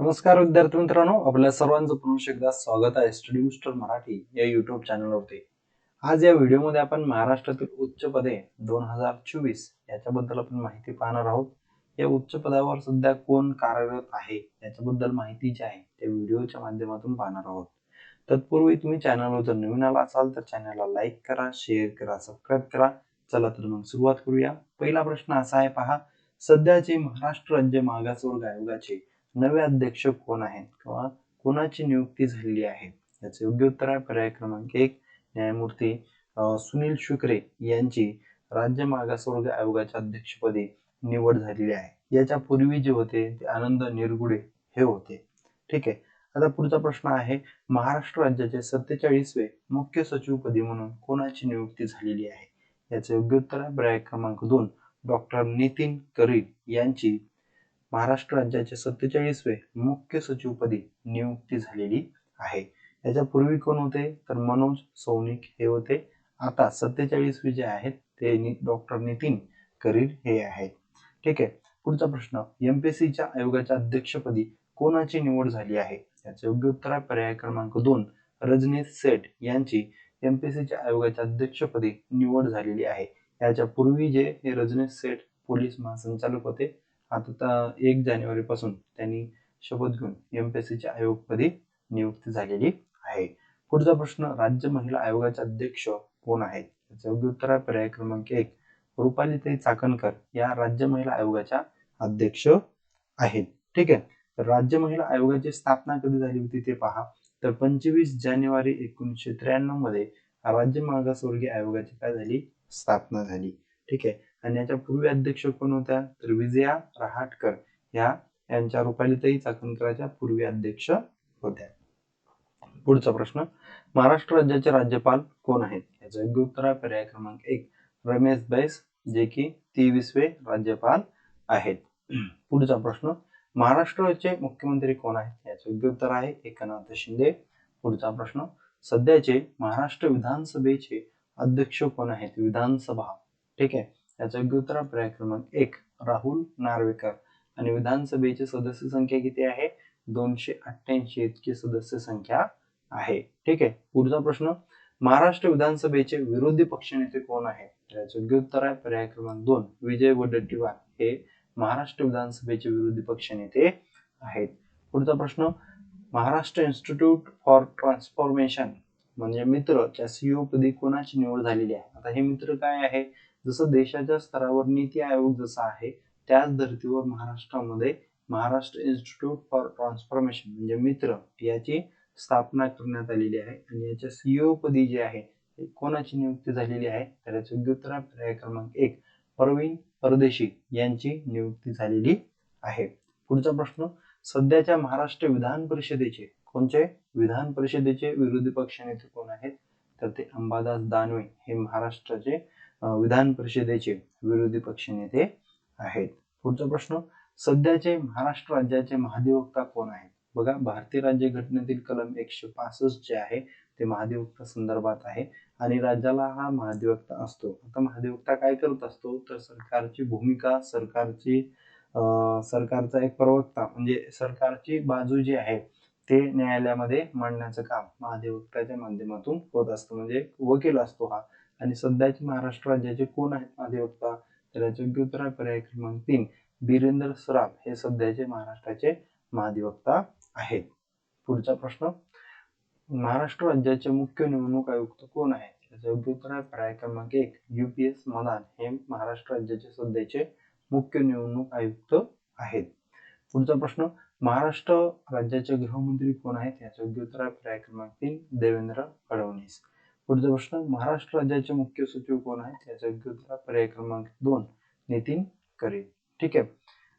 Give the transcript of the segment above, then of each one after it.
नमस्कार विद्यार्थी मित्रांनो आपल्या सर्वांचं पुन्हा एकदा स्वागत आहे स्टडी मिस्टर मराठी या युट्यूब चॅनलवरती आज या व्हिडिओमध्ये आपण महाराष्ट्रातील उच्च पदे दोन हजार चोवीस याच्याबद्दल आपण माहिती पाहणार आहोत. या उच्च पदावर सध्या कोण कार्यरत आहे याच्याबद्दल माहिती जी आहे त्या व्हिडिओच्या माध्यमातून पाहणार आहोत. तत्पूर्वी तुम्ही चॅनलवर जर नवीन आला असाल तर चॅनलला लाईक करा शेअर करा सबस्क्राईब करा. चला तर मग सुरुवात करूया. पहिला प्रश्न असा आहे पहा सध्याचे महाराष्ट्र राज्य मागासवर्ग आयोगाचे नवे अध्यक्ष कोण आहेत किंवा कोणाची नियुक्ती झालेली आहे? याचे योग्य उत्तर आहे पर्याय क्रमांक एक न्यायमूर्ती सुनील शुक्रे यांची राज्य मागासवर्ग आयोगाच्या अध्यक्षपदी निवड झालेली आहे. याच्या पूर्वी जे होते ते आनंद निरगुडे हे होते. ठीक आहे. आता पुढचा प्रश्न आहे महाराष्ट्र राज्याचे सत्तेचाळीसवे मुख्य सचिवपदी म्हणून कोणाची नियुक्ती झालेली आहे? याचे योग्य उत्तर आहे पर्याय क्रमांक दोन डॉक्टर नितीन करील यांची महाराष्ट्र राज्याचे सत्तेचाळीसवे मुख्य सचिवपदी नियुक्ती झालेली आहे. याच्या पूर्वी कोण होते? तर मनोज सौनिक हे होते. आता सत्तेचाळीसवे जे आहेत ते डॉक्टर नितीन करीर हे आहेत. ठीक आहे. पुढचा प्रश्न एमपीएससीच्या आयोगाच्या अध्यक्षपदी कोणाची निवड झाली आहे? याचे योग्य उत्तर आहे पर्याय क्रमांक दोन रजनीश सेठ यांची एमपीएससीच्या आयोगाच्या अध्यक्षपदी निवड झालेली आहे. याच्या पूर्वी जे हे रजनीश सेठ पोलीस महासंचालक होते आता एक जानेवारी पासून. त्यांनी शपथ घेऊन एमपीएससीच्या आयोगपदी नियुक्ती झालेली आहे. पुढचा प्रश्न राज्य महिला आयोगाचे अध्यक्ष कोण आहेत? याचे योग्य उत्तर आहे पर्याय क्रमांक एक. रुपालीताई चाकणकर या राज्य महिला आयोगाच्या अध्यक्ष आहेत. ठीक आहे. तर राज्य महिला आयोगाची स्थापना कधी झाली होती ते पहा. तर पंचवीस जानेवारी एकोणीसशे त्र्याण्णवमध्ये राज्य मागासवर्गीय आयोगाची काय झाली? स्थापना झाली. ठीक आहे. आणि याच्या पूर्वी अध्यक्ष कोण होत्या? तर विजया रहाटकर. ह्या यांच्या रुपालीताई चाकणकराच्या पूर्वी अध्यक्ष होत्या. पुढचा प्रश्न. महाराष्ट्र राज्याचे राज्यपाल कोण आहेत? याचं योग्य उत्तर आहे. पर्याय क्रमांक एक. रमेश बैस जे की तेवीसवे राज्यपाल आहेत. पुढचा प्रश्न. महाराष्ट्राचे मुख्यमंत्री कोण आहेत? याचं योग्य उत्तर आहे. एकनाथ शिंदे. पुढचा प्रश्न. सध्याचे महाराष्ट्र विधानसभेचे अध्यक्ष कोण आहेत? विधानसभा. ठीक आहे. याचा योग्य पर्याय क्रमांक एक राहुल नार्वेकर. आणि विधानसभेची सदस्य संख्या किती आहे? दोनशे अठ्ठ्याऐंशी इतकी सदस्य संख्या आहे. ठीक आहे? पुढचा प्रश्न. महाराष्ट्र विधानसभेचे विरोधी पक्षनेते कोण आहेत? याचं योग्य उत्तर आहे पर्याय क्रमांक दोन. विजय वडेट्टीवार हे महाराष्ट्र विधानसभेचे विरोधी पक्षनेते आहेत. पुढचा प्रश्न. महाराष्ट्र इन्स्टिट्यूट फॉर ट्रान्सफॉर्मेशन म्हणजे मित्रच्या सीओ पदी कोणाची निवड झालेली आहे? आता हे मित्र काय आहे? जसं देशाच्या स्तरावर नीती आयोग जसा आहे त्याच धर्तीवर महाराष्ट्रामध्ये महाराष्ट्र इन्स्टिट्यूट फॉर ट्रान्सफॉर्मेशन म्हणजे मित्र याची स्थापना करण्यात आलेली आहे. आणि याच्या सीईओ पदी जे आहे कोणाची नियुक्ती झालेली आहे? तर याचं योग्य उत्तर पर्याय क्रमांक एक प्रवीण परदेशी यांची नियुक्ती झालेली आहे. पुढचा प्रश्न सध्याच्या महाराष्ट्र विधान परिषदेचे कोणते विधान परिषदेचे विरोधी पक्षनेते कोण आहेत? तर ते अंबादास दानवे हे महाराष्ट्राचे विधान परिषदेचे विरोधी पक्षनेते आहेत. पुढचा प्रश्न सध्याचे महाराष्ट्र राज्याचे महाधिवक्ता कोण आहेत? बघा भारतीय राज्य घटनेतील कलम एकशे पासष्ट जे आहे ते महाधिवक्ता संदर्भात आहे आणि राज्याला हा महाधिवक्ता असतो. आता महाधिवक्ता काय करत असतो? तर सरकारची भूमिका सरकारची सरकारचा एक प्रवक्ता म्हणजे सरकारची बाजू जी आहे ते न्यायालयामध्ये मांडण्याचं काम महाधिवक्ताच्या माध्यमातून होत असतं. म्हणजे वकील असतो हा. आणि सध्याचे महाराष्ट्र राज्याचे कोण आहेत? महाधिवक्ता तर याचे योग्य उत्तर आहे पर्याय क्रमांक तीन बिरेंद्र सराफ हे सध्याचे महाराष्ट्राचे महाधिवक्ता आहेत. पुढचा प्रश्न महाराष्ट्र राज्याचे मुख्य निवडणूक आयुक्त कोण आहेत? याचं योग्य उत्तर आहे पर्याय क्रमांक एक युपीएस मदान हे महाराष्ट्र राज्याचे सध्याचे मुख्य निवडणूक आयुक्त आहेत. पुढचा प्रश्न महाराष्ट्र राज्याचे गृहमंत्री कोण आहेत? याचं योग्य उत्तर आहे पर्याय क्रमांक तीन देवेंद्र फडणवीस. पुढचा प्रश्न महाराष्ट्र राज्याचे मुख्य सचिव कोण आहेत? याचा योग्य उत्तर पर्याय क्रमांक दोन नितीन करील ठीक आहे.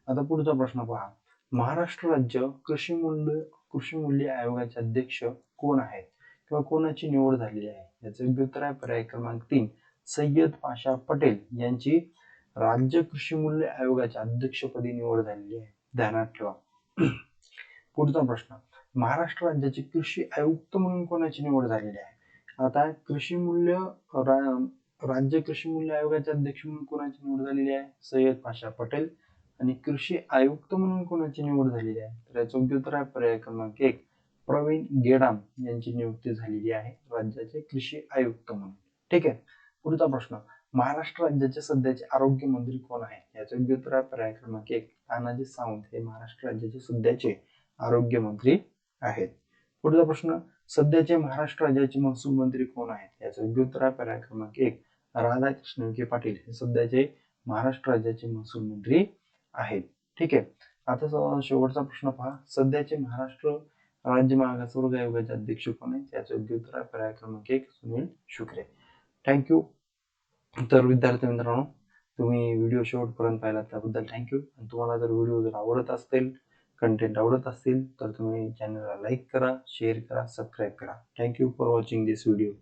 आता पुढचा प्रश्न पहा. महाराष्ट्र राज्य कृषी मूल्य कृषी मूल्य आयोगाचे अध्यक्ष कोण आहेत? किंवा कोणाची निवड झालेली आहे? याचं योग्य उत्तर आहे पर्याय क्रमांक तीन सय्यद पाशा पटेल यांची राज्य कृषी मूल्य आयोगाच्या अध्यक्षपदी निवड झालेली आहे. ध्यानात ठेवा. पुढचा प्रश्न. महाराष्ट्र राज्याचे कृषी आयुक्त म्हणून कोणाची निवड झालेली आहे? आता कृषी मूल्य रा- राज्य कृषी मूल्य आयोगाचे अध्यक्ष म्हणून कोणाची निवड झालेली आहे? सय्यद पाशा पटेल. आणि कृषी आयुक्त म्हणून कोणाची निवड झालेली आहे? तर याचं योग्य उत्तर आहे पर्याय क्रमांक एक. प्रवीण गेडाम यांची नियुक्ती झालेली आहे राज्याचे कृषी आयुक्त म्हणून. ठीक आहे? पुढचा प्रश्न. महाराष्ट्र राज्याचे सध्याचे आरोग्य मंत्री कोण आहे? याचं योग्य उत्तर आहे पर्याय क्रमांक एक. तानाजी सावंत हे महाराष्ट्र राज्याचे सध्याचे आरोग्य मंत्री आहेत. पुढचा प्रश्न. सध्याचे महाराष्ट्र राज्याचे महसूल मंत्री कोण आहेत? याचं योग्य उत्तर आहे पर्याय क्रमांक एक राधाकृष्ण विखे पाटील हे सध्याचे महाराष्ट्र राज्याचे महसूल मंत्री आहेत. ठीक आहे. आता शेवटचा प्रश्न पहा. सध्याचे महाराष्ट्र राज्य मागासवर्ग आयोगाचे अध्यक्ष कोण आहेत? याचं योग्य उत्तर आहे पर्याय क्रमांक एक सुनील शुक्रे. थँक्यू तर विद्यार्थी मित्रांनो तुम्ही व्हिडिओ शेवटपर्यंत पाहिला त्याबद्दल थँक्यू आणि तुम्हाला जर व्हिडिओ जर आवडत असतील कंटेंट आवडत असतील तर तुम्ही चॅनलला लाईक करा शेअर करा सबस्क्राईब करा. Thank you for watching this video